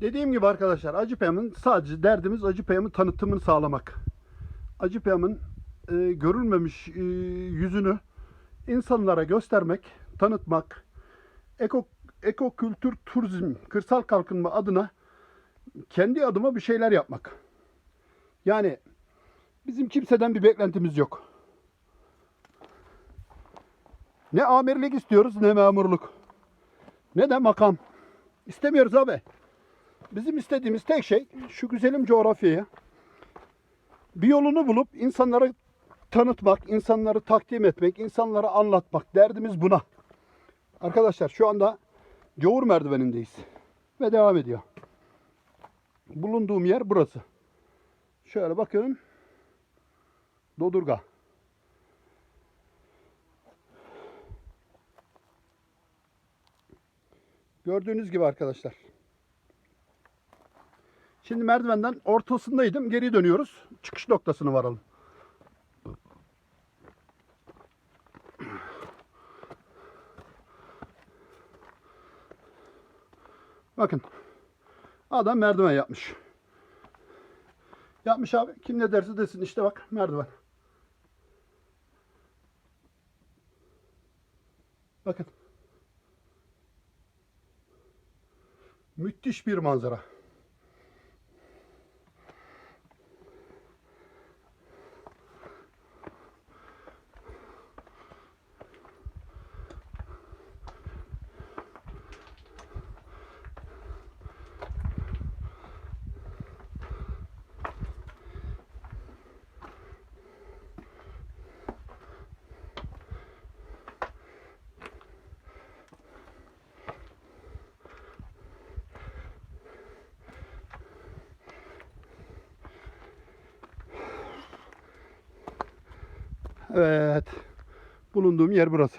Dediğim gibi arkadaşlar Acıpayam'ın sadece derdimiz Acıpayam'ın tanıtımını sağlamak. Acıpayam'ın e, görülmemiş e, yüzünü insanlara göstermek, tanıtmak, eko, ekokültür turizm, kırsal kalkınma adına kendi adıma bir şeyler yapmak. Yani bizim kimseden bir beklentimiz yok. Ne amirlik istiyoruz ne memurluk. Ne de makam. İstemiyoruz abi. Bizim istediğimiz tek şey şu güzelim coğrafyaya bir yolunu bulup insanlara tanıtmak, insanları takdim etmek, insanlara anlatmak. Derdimiz buna. Arkadaşlar şu anda Cavur merdivenindeyiz. Ve devam ediyor. Bulunduğum yer burası. Şöyle bakın. Dodurga. Gördüğünüz gibi arkadaşlar. Şimdi merdivenden ortasındaydım. Geri dönüyoruz. Çıkış noktasına varalım. Bakın. Adam merdiven yapmış. Yapmış abi. Kim ne derse desin. İşte bak merdiven. Bakın. Müthiş bir manzara. Evet. Bulunduğum yer burası.